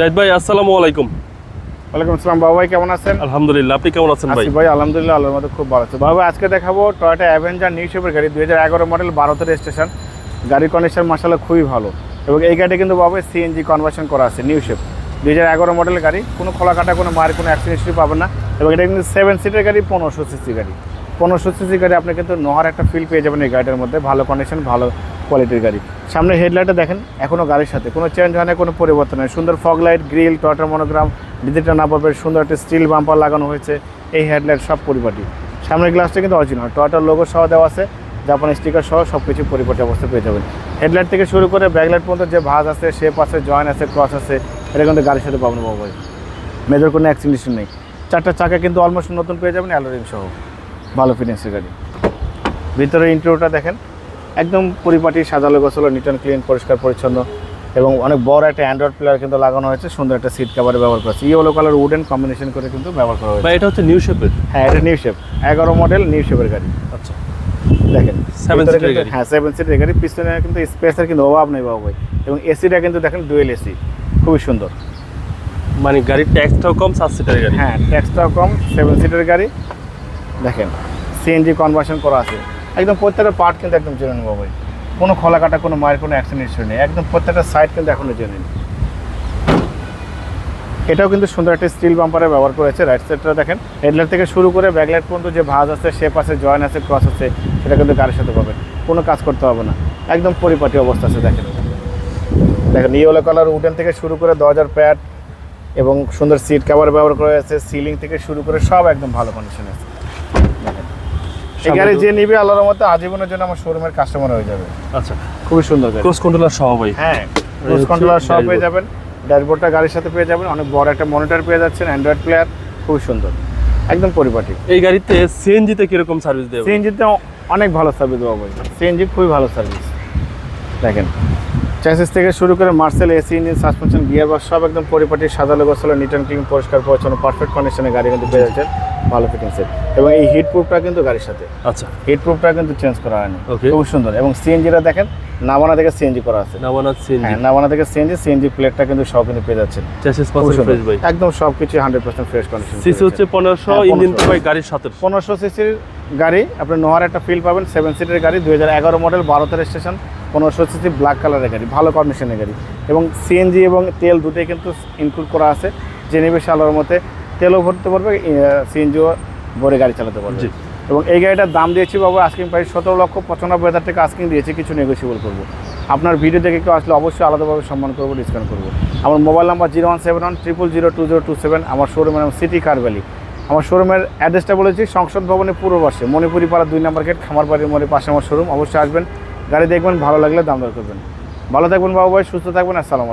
জাহিদ ভাই আসসালামু আলাইকুম। ওয়ালাইকুম আসসালাম বাবা ভাই কেমন আছেন? আলহামদুলিল্লাহ আপনি কেমন আছেন ভাই? ভাই আলহামদুলিল্লাহ আল্লাহর মধ্যে খুব ভালো আছে। বাবা আজকে দেখাবো টয়টা অ্যাভেঞ্জার নিউ শেপের গাড়ি দুই হাজার এগারো মডেল বারোতে রেজিস্ট্রেশন গাড়ির কন্ডিশন মাসাল্লাহ খুবই ভালো। এবং এই গাড়িটা কিন্তু বাবা সিএনজি কনভার্সন করা আছে নিউ শেপ দুই হাজার এগারো মডেলের গাড়ি কোনো খোলা কাটা কোনো মার কোনো অ্যাক্সিডেন্ট পাবেন না। এবং এটা কিন্তু সেভেন সিটের গাড়ি পনেরোশো সিসি গাড়ি। পনেরোশো সিসি গাড়ি আপনি কিন্তু নোহার একটা ফিল পেয়ে যাবেন এই গাড়িটার মধ্যে। ভালো কন্ডিশন ভালো কোয়ালিটির গাড়ি। সামনে হেডলাইটটা দেখেন এখনও গাড়ির সাথে। কোনো চেঞ্জ হয় না, কোনো পরিবর্তন নেই। সুন্দর ফগ লাইট গ্রিল টটার মনোগ্রাম ডিজিটাল নাম্বার সুন্দর একটা স্টিল বাম্পার লাগানো হয়েছে। এই হেডলাইট সব পরিপাটি। সামনের গ্লাসটা কিন্তু অরিজিনাল টয়টার লোগো সহ দেওয়া আছে। জাপানি স্টিকার সহ সব কিছু পরিপাটি অবস্থা পেয়ে যাবেন। হেডলাইট থেকে শুরু করে ব্যাকলাইট পর্যন্ত যে ভাঁজ আছে শেপ আছে জয়েন আছে ক্রস আছে, এটা কিন্তু গাড়ির সাথে পাবেন বাবু মেজর কোনো অ্যাক্সিডেন্ট নেই। চারটা চাকা কিন্তু অলমোস্ট নতুন পেয়ে যাবেন অ্যালোরিং সহ। ভালো ফিটিংসের গাড়ি। ভিতরে ইন্টারভিউটা দেখেন একদম পরিপাটি সাজালো গোছালো নিট অ্যান্ড ক্লিন পরিষ্কার পরিচ্ছন্ন এবং অনেক বড় একটা অ্যান্ড্রয়েড প্লেয়ার কিন্তু লাগানো হয়েছে সুন্দর একটা সিট কাভারে ব্যবহার করা হয়েছে ইয়েলো কালার উডেন কম্বিনেশন করে কিন্তু ব্যবহার করা হয়েছে। এটা হচ্ছে নিউ শেপের হ্যাঁ এটা নিউ শেপ এগারো মডেল নিউ শেপের গাড়ি। আচ্ছা। দেখেন। হ্যাঁ সেভেন সিটের গাড়ি। পিছনে কিন্তু স্পেসের কিন্তু অভাব নেই বাবু ভাই। এবং এসিটা কিন্তু দেখেন ডুয়েল এসি খুবই সুন্দর। মানে গাড়ির ট্যাক্সটাও কম সাত সিটারের গাড়ি। হ্যাঁ ট্যাক্সটাও কম সেভেন সিটের গাড়ি। দেখেন সিএনজি কনভার্সন করা আছে। একদম প্রত্যেকটা পার্ট কিন্তু একদম জেনে নেব ভাই। কোনো খোলা কাটা কোনো মায়ের কোনো অ্যাক্সিডেন্ট হিস্ট্রি নেই। একদম প্রত্যেকটা সাইড কিন্তু এখনও জেনে এটাও কিন্তু সুন্দর একটা স্টিল বাম্পারে ব্যবহার করেছে। রাইট সাইডটা দেখেন হেডলাইট থেকে শুরু করে ব্যাকলাইট পর্যন্ত যে ভাজ আছে শেপ আছে জয়েন আছে ক্রস আছে, সেটা কিন্তু গাড়ির সাথে পাবেন। কোনো কাজ করতে হবে না। একদম পরিপাটি অবস্থা আছে, দেখেন। দেখেন ইয়েলো কালার উডেন থেকে শুরু করে দরজার প্যাড এবং সুন্দর সিট কভার ব্যবহার করা আছে সিলিং থেকে শুরু করে সব একদম ভালো কন্ডিশনে আছে। এই গাড়ি যে নিবে আল্লাহর মতো আজীবনের জন্য আমার শোরুমের কাস্টমার হয়ে যাবে। আচ্ছা। খুবই সুন্দর গাড়ি। ক্রস কন্ট্রোলার সহ ভাই। হ্যাঁ হচ্ছে কন্ট্রোলার সব পেয়ে যাবেন। ড্যাশবোর্ডটা গাড়ির সাথে পেয়ে যাবেন। অনেক বড় একটা মনিটর পেয়ে যাচ্ছেন অ্যান্ড্রয়েড প্লেয়ার খুবই সুন্দর। একদম পরিপাটি। এই গাড়িতে সিএনজিতে কীরকম সার্ভিস দেবে সিএনজিতে অনেক ভালো সার্ভিস দেওয়া ভাই। সিএনজি খুবই ভালো সার্ভিস দেখেন। চ্যাসিস থেকে শুরু করে Marcel AC engine suspension gear box সব একদম পরিপাটি সাজালো গোছালো নিট অ্যান্ড ক্লিন পরিষ্কার পরিচ্ছন্ন পারফেক্ট কন্ডিশনে গাড়ি কিন্তু পেয়ে যাচ্ছেন। ভালো ফিটিংসের এবং এই হিট প্রুফটা কিন্তু গাড়ির সাথে। আচ্ছা। হিট প্রুফটা কিন্তু চেঞ্জ করা হয়নি. খুব সুন্দর। এবং সিএনজিটা দেখেন নাবানা থেকে সিএনজি করা আছে। নামানাথ সিএনজি হ্যাঁ নাবানা থেকে সিএনজি সিএনজি প্লেটটা কিন্তু সব কিন্তু পেয়ে যাচ্ছেন। একদম সব কিছু hundred percent fresh condition CC হচ্ছে পনেরোশো হ্যাঁ, ইঞ্জিন ভাই গাড়ির সাথে। পনেরোশো সিসির গাড়ি আপনি নোহার একটা ফিল পাবেন সেভেন সিটের গাড়ি দুই হাজার এগারো মডেল বারোতের স্টেশন পনেরোশো সিসি ব্ল্যাক কালারের গাড়ি ভালো কন্ডিশনের গাড়ি। এবং সিএনজি এবং তেল দুটোই কিন্তু ইনক্লুড করা আছে। যে নেবে সালোর মতে তেলও ভরতে পারবে সিএনজিও ভরে গাড়ি চালাতে পারবে। এবং এই গাড়িটার দাম দিয়েছি বাবু আস্কিং প্রাইস সতেরো লক্ষ পঁচানব্বই হাজার টাকা আস্কিং দিয়েছি কিছু নেগোসিয়েবল করব। আপনার ভিডিও দেখে কেউ আসলে অবশ্যই আলাদাভাবে সম্মান করব ডিসকাউন্ট করব। আমার mobile number zero one seven one triple zero two zero two seven আমার শোরুমের নাম সিটি কারভ্যালি আমার শোরুমের অ্যাড্রেসটা বলেছি সংসদ ভবনের পূর্ব পাশে মণিপুরি পাড়া দুই নম্বর গেট খামারবাড়ির মোড়ের পাশে আমার শোরুম অবশ্যই আসবেন। গাড়ি দেখবেন ভালো লাগলে দাম দর করবেন। ভালো থাকবেন বাবু ভাই সুস্থ থাকবেন আসসালামু